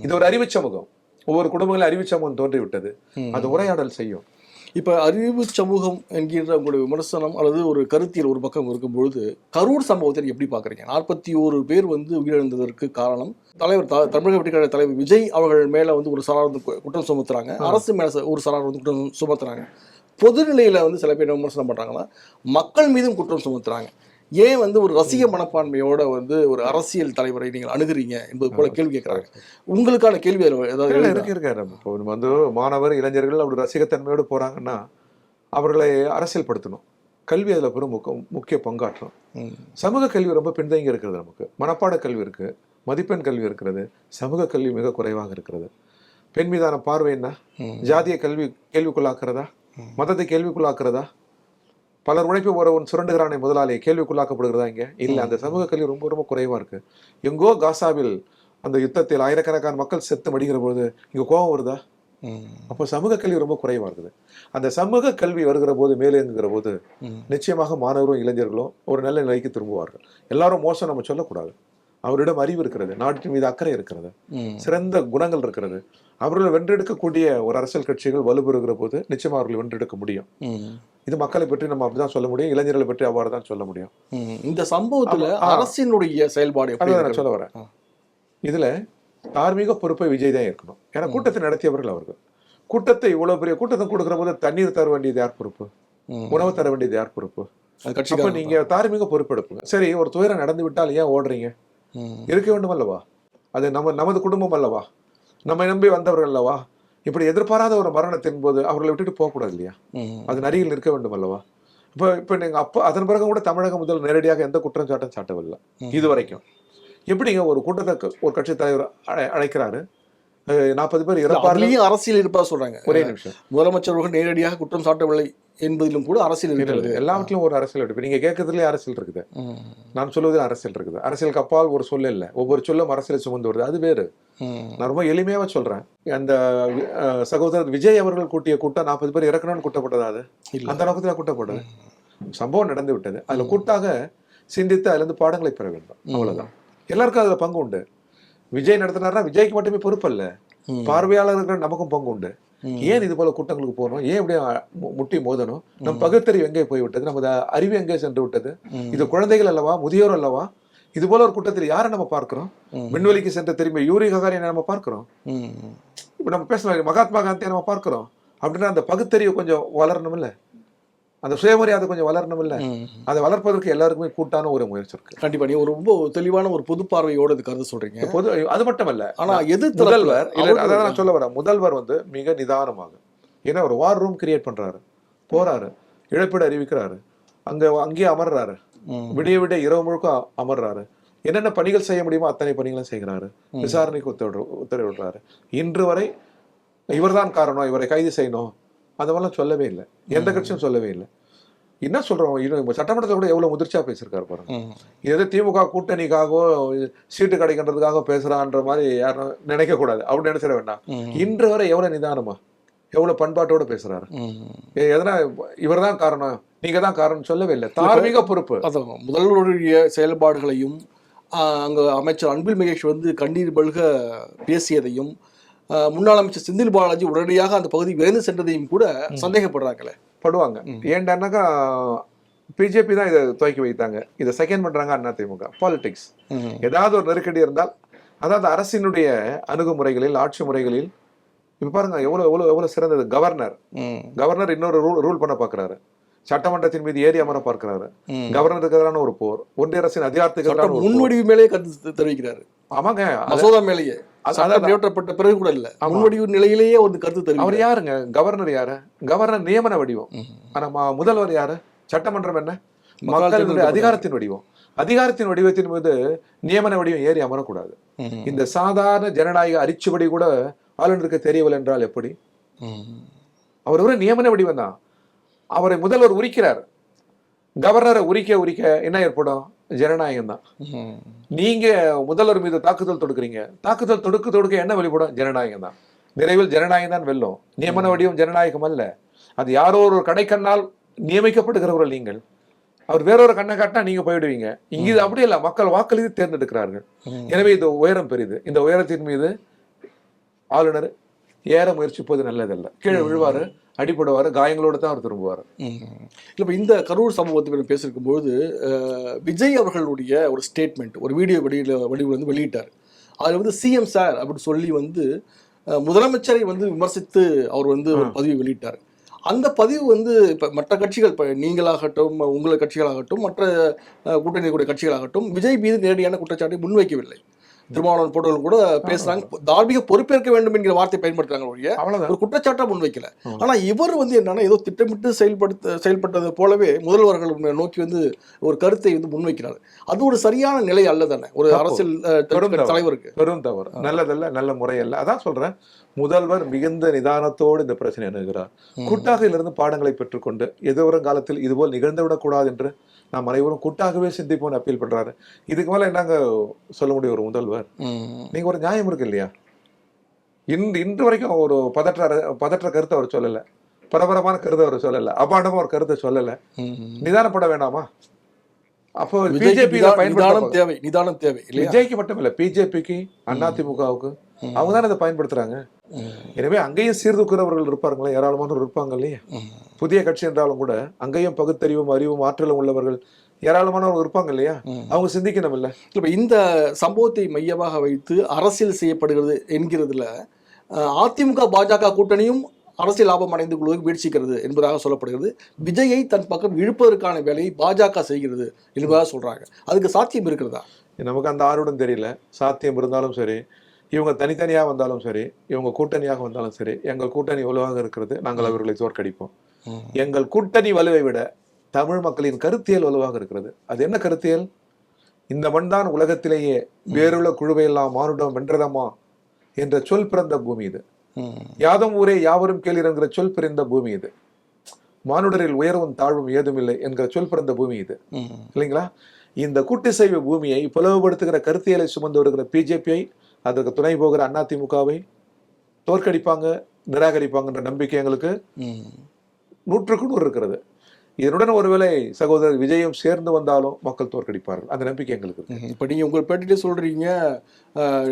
இது ஒரு அறிவு சமூகம். ஒவ்வொரு குடும்பங்களும் அறிவு சமூகம் தோன்றிவிட்டது. அது உரையாடல் செய்யும். இப்ப அறிவு சமூகம் என்கின்ற உங்களுடைய விமர்சனம் அல்லது ஒரு கருத்தியல் ஒரு பக்கம் இருக்கும்பொழுது கரூர் சம்பவத்தை எப்படி பாக்குறீங்க நாற்பத்தி ஒரு பேர் வந்து உயிரிழந்ததற்கு காரணம். தலைவர் த- தமிழக வெற்றிக்கழக தலைவர் விஜய் அவர்கள் மேல வந்து ஒரு சாரார் வந்து குற்றம் சுமத்துறாங்க. அரசு மேல ஒரு சாரார் வந்து குற்றம் சுமத்துறாங்க. பொதுநிலையில வந்து சில பேர் விமர்சனம் பண்றாங்கன்னா மக்கள் மீதும் குற்றம் சுமத்துறாங்க. ஏன் வந்து ஒரு ரசிக மனப்பான்மையோட வந்து ஒரு அரசியல் தலைவரை நீங்கள் அணுகுறீங்க என்பது போல கேள்வி கேட்கறாங்க உங்களுக்கான கேள்வி ஏதாவது? இருக்கு இருக்கு நம்ம இப்போ நம்ம வந்து மாணவர் இளைஞர்கள் அப்படி ரசிகத்தன்மையோடு போறாங்கன்னா அவர்களை அரசியல்படுத்தணும். கல்வி அதுல பெரும் முக்க- முக்கிய பங்காற்றும். சமூக கல்வி ரொம்ப பின்தங்கி இருக்கிறது நமக்கு. மனப்பாட கல்வி இருக்கு. மதிப்பெண் கல்வி இருக்கிறது. சமூக கல்வி மிக குறைவாக இருக்கிறது. பெண் மீதான பார்வை என்ன. ஜாதிய கல்வி கேள்விக்குள்ளாக்குறதா? மதத்தை கேள்விக்குள்ளாக்குறதா? பலர் உழைப்பு ஒருவன் சுரண்டுகிறானே முதலாளி கேள்விக்குள்ளாக்கப்படுகிறதா இங்க? இல்ல அந்த சமூக கல்வி ரொம்ப ரொம்ப குறைவா இருக்கு. எங்கோ காசாவில் அந்த யுத்தத்தில் ஆயிரக்கணக்கான மக்கள் செத்து மடிகிற பொழுது இங்க கோபம் வருதா. அப்போ சமூக கல்வி ரொம்ப குறைவா இருக்குது. அந்த சமூக கல்வி வருகிற போது மேலேங்குகிற போது. நிச்சயமாக மாணவரும் இளைஞர்களும் ஒரு நல்ல நிலைக்கு திரும்புவார்கள். எல்லாரும் மோசம் நம்ம சொல்லக்கூடாது. அவரிடம் அறிவு இருக்கிறது நாட்டின் மீது அக்கறை இருக்கிறது. சிறந்த குணங்கள் இருக்கிறது. அவர்கள் வென்றெடுக்கக்கூடிய ஒரு அரசியல் கட்சிகள் வலுப்பெறுகிற போது நிச்சயமா அவர்கள் வென்றெடுக்க முடியும். இது மக்களை பற்றி நம்ம அப்படிதான் சொல்ல முடியும் இளைஞர்களை பற்றி அவ்வாறு தான் சொல்ல முடியும். இந்த சம்பவத்துல. அரசினுடைய செயல்பாடு நான்? சொல்ல வரேன். இதுல தார்மீக பொறுப்பை விஜய் தான் இருக்கணும் ஏன்னா கூட்டத்தை நடத்தியவர்கள் அவர்கள். கூட்டத்தை இவ்வளவு பெரிய கூட்டத்தை கொடுக்கிற போது தண்ணீர் தர வேண்டியது யார் பொறுப்பு. உணவு தர வேண்டியது யார் பொறுப்பு? அப்ப நீங்க தார்மீக பொறுப்பெடுப்புங்க சரி ஒரு துயரம் நடந்து விட்டால் ஏன் ஓடுறீங்க. இருக்க வேண்டும் அல்லவா அது நம்ம நமது குடும்பம் அல்லவா? நம்மை நம்பி வந்தவர்கள் அல்லவா? இப்படி எதிர்பாராத ஒரு மரணத்தின் போது அவர்களை விட்டுட்டு போகக்கூடாது இல்லையா. அது நரியில் நிற்க வேண்டும் அல்லவா? இப்போ இப்போ நீங்க அப்போ அதன் பிறகு கூட தமிழக முதல் நேரடியாக எந்த குற்றம் சாட்டும் சாட்டவில்லை இது வரைக்கும். எப்படிங்க ஒரு கூட்டத்தை ஒரு கட்சி தலைவர் அழை- அழைக்கிறாரு? நாற்பது பேர் அதுலயும் அரசியல் இருப்பா சொல்றாங்க. ஒரே நிமிஷம். முதலமைச்சர் அவர்கள் நேரடியாக குற்றம் சாட்டவில்லை என்பதிலும் கூட அரசியல் இருக்கிறது. எல்லாவற்றிலும் ஒரு அரசியல் இருக்கு. நீங்க கேட்கறதுலயே அரசியல் இருக்குது. நான் சொல்வதில் அரசியல் இருக்குது. அரசியலுக்கு அப்பால் ஒரு சொல்ல இல்லை ஒவ்வொரு சொல்லும் அரசியலை சுமந்து வருது. அது வேறு. நான் ரொம்ப எளிமையாவே சொல்றேன். அந்த சகோதரர் விஜய் அவர்கள் கூட்டிய கூட்டம் நாற்பது பேர் இறக்கணும்னு கூட்டப்பட்டதா அது? இல்ல. அந்த நோக்கத்தில் கூட்டப்பட்டது. சம்பவம் நடந்து விட்டது. அதுல கூட்டாக சிந்தித்து அதுல இருந்து பாடங்களை பெற வேண்டும். அவ்வளவுதான். எல்லாருக்கும் அதுல பங்கு உண்டு. விஜய் நடத்தினார்னா விஜய்க்கு மட்டுமே பொறுப்பு அல்ல ம். பார்வையாளர்கள் நமக்கும் பங்கு உண்டு. ஏன் இது போல கூட்டங்களுக்கு போகணும் ஏன் இப்படி முட்டி மோதணும்? நம் பகுத்தறிவு எங்கே போய்விட்டது? நமது அறிவு எங்கே சென்று விட்டது. இது குழந்தைகள் அல்லவா? முதியோர் அல்லவா? இது போல ஒரு கூட்டத்தில் யாரை நம்ம பார்க்கிறோம். விண்வெளிக்கு சென்ற திரும்பி யூரி ககாரியை நம்ம பார்க்கிறோம். இப்போ நம்ம பேசலாம் மகாத்மா காந்தியை நம்ம பார்க்கிறோம். அப்படின்னா அந்த பகுத்தறிவு கொஞ்சம் வளரணும் இல்ல அந்த சுயமரியாதை கொஞ்சம் வளரணும் இல்ல. அதை வளர்ப்பதற்கு எல்லாருக்குமே கூட்டான ஒரு முயற்சி இருக்கு. கண்டிப்பா. ஒரு ரொம்ப தெளிவான ஒரு பொது பார்வையோட இது கருத்து சொல்றீங்க. பொது அது மட்டும் அல்ல ஆனா எது முதல்வர் அதான் நான் சொல்ல வரேன். முதல்வர் வந்து மிக நிதானமாக ஏன்னா ஒரு வார் ரூம் கிரியேட் பண்றாரு. போறாரு. இழப்பீடு அறிவிக்கிறாரு. அங்க அங்கேயே அமர்றாரு. விடிய விடிய இரவு முழுக்க அமர்றாரு. என்னென்ன பணிகள் செய்ய முடியுமோ அத்தனை பணிகளும் செய்கிறாரு. விசாரணைக்கு உத்தரவு உத்தரவிடுறாரு. இன்று வரை இவர்தான் காரணம் இவரை கைது செய்யணும். அந்த மாதிரிலாம் சொல்லவே இல்லை. எந்த கட்சியும் சொல்லவே இல்லை. என்ன சொல்றோம்? இது சட்டமன்றத்தில் கூட எவ்வளவு முதிர்ச்சியா பேசியிருக்காரு பாருங்க. இது எது திமுக கூட்டணிக்காகவோ சீட்டு கிடைக்கின்றதுக்காக பேசுறான்ற மாதிரி யாரும் நினைக்க கூடாது அப்படி நினைச்சிட வேண்டாம். இன்று வரை எவ்வளவு நிதானமா? எவ்வளவு பண்பாட்டோட பேசுறாரு. எதனா இவர்தான் காரணம்? நீங்க தான் காரணம் சொல்லவே இல்லை. தார்மீக பொறுப்பு. அதான் முதல்வருடைய செயல்பாடுகளையும் அங்க அமைச்சர் அன்பில் மகேஷ் வந்து கண்ணீர் பல்க பேசியதையும் முன்னாள் அமைச்சர் செந்தில் பாலாஜி உடனடியாக அந்த பகுதி விரைந்து சென்றதையும் கூட சந்தேகப்படுறாங்களே. படுவாங்க. ஏன்டானாக்கா பிஜேபி தான் இதை துவக்கி வைத்தாங்க. இதை செகண்ட் பண்றாங்க அண்ணா திமுக. பாலிடிக்ஸ். ஏதாவது ஒரு நெருக்கடி இருந்தால் அதாவது அரசினுடைய அணுகுமுறைகளில் ஆட்சி முறைகளில் இப்ப பாருங்க எவ்வளவு எவ்வளவு எவ்வளவு சிறந்தது. கவர்னர். கவர்னர் இன்னொரு ரூல் ரூல் பண்ண பார்க்கறாரு சட்டமன்றத்தின் மீது ஏறி அமர பார்க்கிறாரு. கவர்னருக்கு எதிரான ஒரு போர். ஒன்றிய அரசின் அதிகாரத்துக்கு எதிரான. முன்வடிவு மேலே கருத்து தெரிவிக்கிறாரு. ஆமாங்க. மசோதா மேலேயே. நிறைவேற்றப்பட்ட பிறகு கூட இல்ல. முன்வடிவு நிலையிலேயே ஒரு கருத்து அவர் தெரிவிக்கிறார் யாருங்க? கவர்னர் யாரு? கவர்னர் நியமன வடிவம். ஆனா முதல்வர் யாரு? சட்டமன்றம் என்ன? மக்களுடைய அதிகாரத்தின் வடிவம். அதிகாரத்தின் வடிவத்தின் மீது நியமன வடிவம் ஏறி அமரக்கூடாது. இந்த சாதாரண ஜனநாயக அரிச்சுபடி கூட ஆளுநருக்கு தெரியவில்லை என்றால் எப்படி. அவர் ஒரு நியமன வடிவம் தான் அவரை முதல்வர் உரிக்கிறார். கவர்னரை உரிக்க உரிக்க என்ன ஏற்படும்? ஜனநாயகம் தான். நீங்க முதல்வர் மீது தாக்குதல் தொடுக்குறீங்க. தாக்குதல் தொடுக்க தொடுக்க என்ன வெளிப்படும் ஜனநாயகம் தான் நிறைவில் ஜனநாயகம் தான் வெல்லும். நியமன வடிவம் ஜனநாயகம் அல்ல. அது யாரோ ஒரு கடைக்கண்ணால் நியமிக்கப்படுகிறவர்கள் நீங்கள். அவர் வேறொரு கண்ணை காட்டினா நீங்க போயிடுவீங்க. இங்க இது அப்படி இல்ல மக்கள் வாக்களித்து தேர்ந்தெடுக்கிறார்கள். எனவே இது உயரம் பெரிது. இந்த உயரத்தின் மீது ஆளுநர் ஏற முயற்சிப்பது நல்லதல்ல. கீழே விழுவாரு அடிபடுவாரு காயங்களோட தான் அவர் திரும்புவார். இல்ல இப்ப இந்த கரூர் சம்பவத்தை பற்றி பேசியிருக்கும் பொழுது அஹ், விஜய் அவர்களுடைய ஒரு ஸ்டேட்மெண்ட் ஒரு வீடியோ வெளியில வடிவில் வந்து வெளியிட்டார். அதுல வந்து சிஎம் சார் அப்படின்னு சொல்லி வந்து முதலமைச்சரை வந்து விமர்சித்து அவர் வந்து ஒரு பதிவு வெளியிட்டார். அந்த பதிவு வந்து இப்ப மற்ற கட்சிகள் இப்ப நீங்களாகட்டும் உங்கள் கட்சிகளாகட்டும் மற்ற கூட்டணி கூடிய கட்சிகளாகட்டும் விஜய் மீது நேரடியான குற்றச்சாட்டை முன்வைக்கவில்லை. திருமாவளவன் போட்டவர்கள் கூட பேசுறாங்க. தார்மீக பொறுப்பேற்க வேண்டும் என்கிற வார்த்தை பயன்படுத்துறாங்க ஒழிய ஒரு குற்றச்சாட்டா முன்வைக்கல. ஆனா இவர் வந்து என்னன்னா ஏதோ திட்டமிட்டு செயல்படுத்த செயல்பட்டது போலவே முதல்வர்கள் நோக்கி வந்து ஒரு கருத்தை வந்து முன்வைக்கிறார். அது ஒரு சரியான நிலை அல்ல தானே? ஒரு. அரசியல். தலைவருக்கு. பெரும் தவறு. நல்லதல்ல நல்ல முறையல்ல. அதான் சொல்றேன். முதல்வர் மிகுந்த நிதானத்தோடு இந்த பிரச்சனை அணுகிறார் கூட்டாகையிலிருந்து பாடங்களை பெற்றுக்கொண்டு எதிர்வரும் காலத்தில் இதுபோல் நிகழ்ந்துவிடக் கூடாது என்று நாம் அனைவரும் கூட்டாகவே சிந்திப்போம்னு அப்பீல் பண்றாரு. இதுக்கு மேல என்னங்க சொல்ல முடியும் ஒரு முதல்வர். நீங்க ஒரு நியாயம் இருக்கு இல்லையா? இன்று இன்று வரைக்கும் ஒரு பதற்ற பதற்ற கருத்தை அவர் சொல்லல. பரபரப்பான கருத்தை அவர் சொல்லல. அபாண்டமா ஒரு கருத்தை சொல்லல. நிதானப்பட வேண்டாமா? அப்போ பிஜேபி நிதா- நிதானம் தேவை நிதானம் தேவை விஜய்க்கு மட்டும் இல்ல பிஜேபிக்கு அதிமுகவுக்கு அவங்க தானே இதை பயன்படுத்துறாங்க. எனவே அங்கேயும் சீர்தூக்குறவர்கள் இருப்பாங்களே ஏராளமானவர் இருப்பாங்க இல்லையா. புதிய கட்சி என்றாலும் கூட அங்கேயும் பகுத்தறிவும் அறிவும் ஆற்றலும் உள்ளவர்கள் ஏராளமானவர்கள் இருப்பாங்க இல்லையா. அவங்க சிந்திக்கணும் இல்ல இப்ப இந்த சம்பவத்தை மையமாக வைத்து அரசியல் செய்யப்படுகிறது என்கிறதுல அதிமுக பாஜக கூட்டணியும் அரசியல் லாபம் அடைந்து கொள்வதற்கு முயற்சிக்கிறது என்பதாக சொல்லப்படுகிறது. விஜயை தன் பக்கம் இழுப்பதற்கான வேலையை பாஜக செய்கிறது என்பதாக சொல்றாங்க. அதுக்கு சாத்தியம் இருக்கிறதா? நமக்கு அந்த ஆர்வம் தெரியல. சாத்தியம் இருந்தாலும் சரி இவங்க தனித்தனியாக வந்தாலும் சரி இவங்க கூட்டணியாக வந்தாலும் சரி எங்கள் கூட்டணி வலுவாக இருக்கிறது நாங்கள் அவர்களை தோற்கடிப்போம். எங்கள் கூட்டணி வலுவை விட தமிழ் மக்களின் கருத்தியல் வலுவாக இருக்கிறது. அது என்ன கருத்தியல்? இந்த மண்தான் உலகத்திலேயே வேறுள்ள குழுவையெல்லாம் மானுடம் வென்றதம்மா என்ற சொல் பிறந்த பூமி இது. யாதும் ஊரே யாவரும் கேளீர் என்கிற சொல் பிறந்த பூமி இது. மானுடரில் உயர்வும் தாழ்வும் ஏதுமில்லை என்கிற சொல் பிறந்த பூமி இது. இல்லைங்களா? இந்த கூட்டுசைவு பூமியை பிளவுபடுத்துகிற கருத்தியலை சுமந்து வருகிற பிஜேபியை அதற்கு துணை போகிற அதிமுகவை தோற்கடிப்பாங்க நிராகரிப்பாங்கன்ற நம்பிக்கை எங்களுக்கு. நூற்றுக்கு நூறு இருக்கிறது இதனுடன் ஒருவேளை சகோதரர் விஜயம் சேர்ந்து வந்தாலும் மக்கள் தோற்கடிப்பார்கள் அந்த நம்பிக்கை எங்களுக்கு. இப்ப நீங்க உங்கள் பேட்டிலே சொல்றீங்க அஹ்,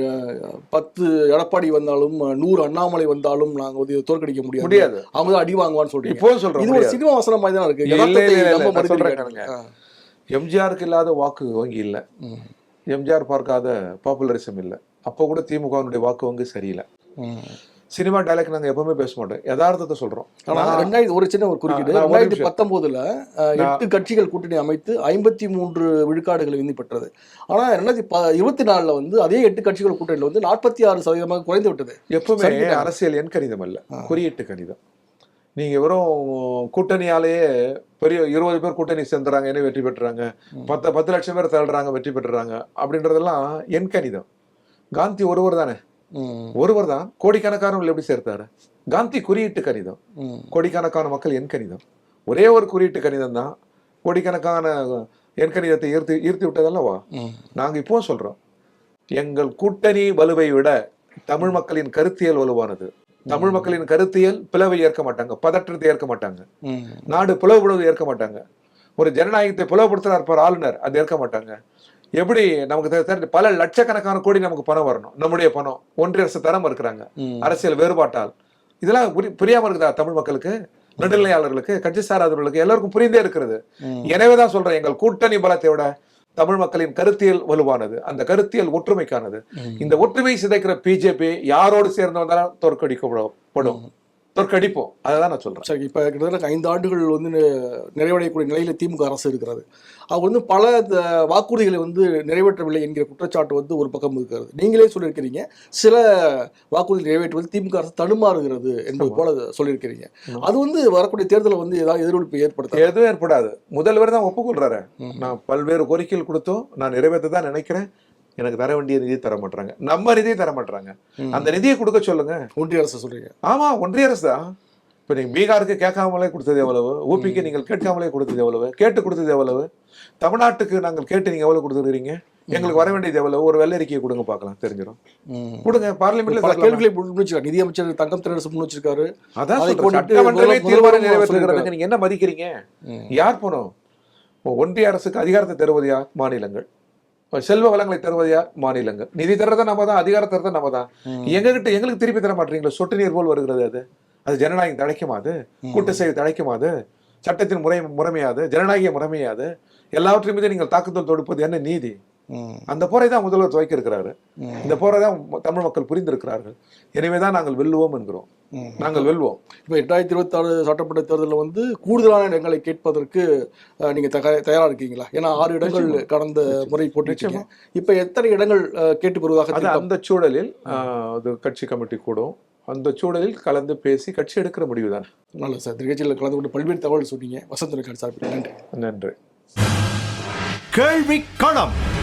பத்து எடப்பாடி வந்தாலும் நூறு அண்ணாமலை வந்தாலும் நாங்க வந்து தோற்கடிக்க முடியாது முடியாது அவங்க தான் அடி வாங்குவான்னு சொல்றீங்க இப்போ சொல்றேன் இது ஒரு. சினிமா வசனம் மாதிரி தான் இருக்கு. ஆ. எம்ஜிஆருக்கு இல்லாத வாக்கு வங்கி இல்ல. எம்ஜிஆர் பார்க்காத பாப்புலரிசம் இல்ல அப்போ கூட திமுகவினுடைய வாக்கு வங்கி சரியில்லை. சினிமா டைலாக் நாங்க எப்பவுமே பேச மாட்டோம். யதார்த்தத்தை சொல்றோம். ஆனா நான் ரெண்டாயிரத்தி ஒரு சின்ன ஒரு குறுக்கீடு. ரெண்டாயிரத்தி அஹ், எட்டு கட்சிகள் கூட்டணி அமைத்து ஐம்பத்தி மூன்று விழுக்காடுகளை விந்தி பெற்றது. ஆனா ரெண்டாயிரத்தி ப இருபத்தி நாலுல வந்து அதே எட்டு கட்சிகள் கூட்டணியில் வந்து நாற்பத்தி ஆறு சதவீதமாக குறைந்து விட்டது. எப்பவுமே. அரசியல் எண் கணிதம் அல்ல. குறியீட்டு கணிதம். நீங்க வெறும் கூட்டணியாலேயே பெரிய இருபது பேர் கூட்டணி சேர்ந்துறாங்க என்ன வெற்றி பெற்றுறாங்க பத்து பத்து லட்சம் பேர் தள்ளுறாங்க வெற்றி பெற்றுறாங்க அப்படின்றதெல்லாம் என் கணிதம். காந்தி ஒருவர் தானே? ஒருவர் தான் கோடிக்கணக்கானவர்கள் எப்படி சேர்த்தாரு? காந்தி குறியீட்டு கணிதம். கோடிக்கணக்கான மக்கள் என் கணிதம். ஒரே ஒரு குறியீட்டு கணிதம் தான் கோடிக்கணக்கான என் கணிதத்தை ஈர்த்து ஈர்த்து விட்டதல்லவா? ம், நாங்க இப்போ சொல்றோம். எங்கள் கூட்டணி வலுவை விட தமிழ் மக்களின் கருத்தியல் வலுவானது. தமிழ் மக்களின் கருத்தியல் பிளவை ஏற்க மாட்டாங்க பதற்றத்தை ஏற்க மாட்டாங்க. நாடு பிளவுபடுவதை ஏற்க மாட்டாங்க. ஒரு ஜனநாயகத்தை பிளவுபடுத்துறார் பார் ஆளுநர் அதை ஏற்க மாட்டாங்க. எப்படி நமக்கு பல லட்சக்கணக்கான கோடி நமக்கு பணம் வரணும். நம்முடைய பணம். ஒன்றிய அரசு தரம் இருக்கிறாங்க. அரசியல் வேறுபாட்டால். இதெல்லாம் புரி- புரியாம இருக்குதா தமிழ் மக்களுக்கு? நடுநிலையாளர்களுக்கு கட்சி சாராதவர்களுக்கு எல்லாருக்கும் புரிந்தே இருக்கிறது. எனவேதான் சொல்றேன் எங்கள் கூட்டணி பலத்தை விட தமிழ் மக்களின் கருத்தியல் வலுவானது. அந்த கருத்தியல் ஒற்றுமைக்கானது. இந்த ஒற்றுமை சிதைக்கிற பிஜேபி யாரோடு சேர்ந்து வந்தாலும் தோற்கடிக்கப்படும். தோற்கடிப்போம். அதுதான் நான் சொல்றேன். சரி இப்போ கிட்டத்தட்ட ஐந்து ஆண்டுகள் வந்து நிறைவடையக்கூடிய நிலையில் திமுக அரசு இருக்கிறது. அவர் வந்து பல வாக்குறுதிகளை வந்து நிறைவேற்றவில்லை என்கிற குற்றச்சாட்டு வந்து ஒரு பக்கம் இருக்கிறது. நீங்களே சொல்லியிருக்கிறீங்க சில வாக்குறுதி நிறைவேற்றுவது திமுக அரசு தடுமாறுகிறது என்பது போல சொல்லியிருக்கிறீங்க. அது வந்து வரக்கூடிய தேர்தலில் வந்து ஏதாவது எதிரொலிப்பு ஏற்படுத்த? எதுவும் ஏற்படாது. முதல்வர் தான் ஒப்புக்கொள்றாரு. நான் பல்வேறு கோரிக்கைகள் கொடுத்தோம் நான் நிறைவேற்ற தான் நினைக்கிறேன். எனக்கு தர வேண்டிய நிதி தர மாட்டாங்க நம்ம நிதியை தர மாட்டாங்க. அந்த நிதியை கொடுக்க சொல்லுங்க. ஒன்றிய அரசு சொல்றீங்க. ஆமா ஒன்றிய அரசு தான். இப்போ நீங்க பீகாருக்கு கேட்காமலே கொடுத்தது எவ்வளவு? ஊபிக்கு நீங்கள் கேட்காமலே கொடுத்தது எவ்வளவு? கேட்டு கொடுத்தது எவ்வளவு? தமிழ்நாட்டுக்கு நாங்கள் கேட்டு நீங்க எவ்வளவு கொடுத்துருக்கீங்க எங்களுக்கு வர வேண்டியது எவ்வளவு? ஒரு வெள்ளை அறிக்கையை கொடுங்க பார்க்கலாம் தெரிஞ்சிடும். கொடுங்க பார்லிமெண்ட்ல பல? கேள்விகளை முன் வச்சிருக்காரு நிதியமைச்சர் தங்கம் தெரசு முன் வச்சிருக்காரு. அதான் சட்டமன்றமே தீர்மானம் நிறைவேற்றுகிறதுக்கு நீங்க என்ன மதிக்கிறீங்க. யார் போனோம்? ஒன்றிய அரசுக்கு அதிகாரத்தை தருவது? யார் மாநிலங்கள். செல்வ வளங்களை தருவது யார் மாநிலங்கள்? நிதி தர்றதை நம்ம தான் அதிகாரம் தர்றதை நம்ம தான். எங்ககிட்ட எங்களுக்கு திருப்பி தர மாட்டீங்களா? சொட்டு நீர் போல் வருகிறது அது. அது ஜனநாயகம் தடைக்குமா அது? கூட்டு சேவை தடைக்குமா அது? சட்டத்தின் முறை முறைமையாது ஜனநாயக முறைமையாது எல்லாவற்றையும் மீது நீங்கள் தாக்குதல் தொடுப்பது என்ன நீதி. அந்த போரை தான் முதல்வர் துவைக்க இருக்கிறாரு. இந்த போரை தான் தமிழ் மக்கள் புரிந்திருக்கிறார்கள். எனவே தான் நாங்கள் வெல்லுவோம் என்கிறோம். நாங்கள் வெல்வோம். இப்போ எட்டாயிரத்தி இருபத்தாறு சட்டமன்ற தேர்தலில் வந்து கூடுதலான இடங்களை கேட்பதற்கு அஹ், நீங்க தக- தயாரா இருக்கீங்களா? ஏன்னா ஆறு இடங்கள் கடந்த முறை போட்டிருக்கீங்க. இப்போ எத்தனை இடங்கள் கேட்டு திட்டம்? அந்த சூழலில் அது கட்சி கமிட்டி கூடும். அந்த சூழலில் கலந்து பேசி கட்சி எடுக்கிற முடிவு தான். நல்லது சார். நிகழ்ச்சியில் கலந்து கொண்டு பல்வேறு தகவல் சொன்னீங்க. வசந்த் சார்பில் நன்றி. நன்றி. கேள்வி களம்.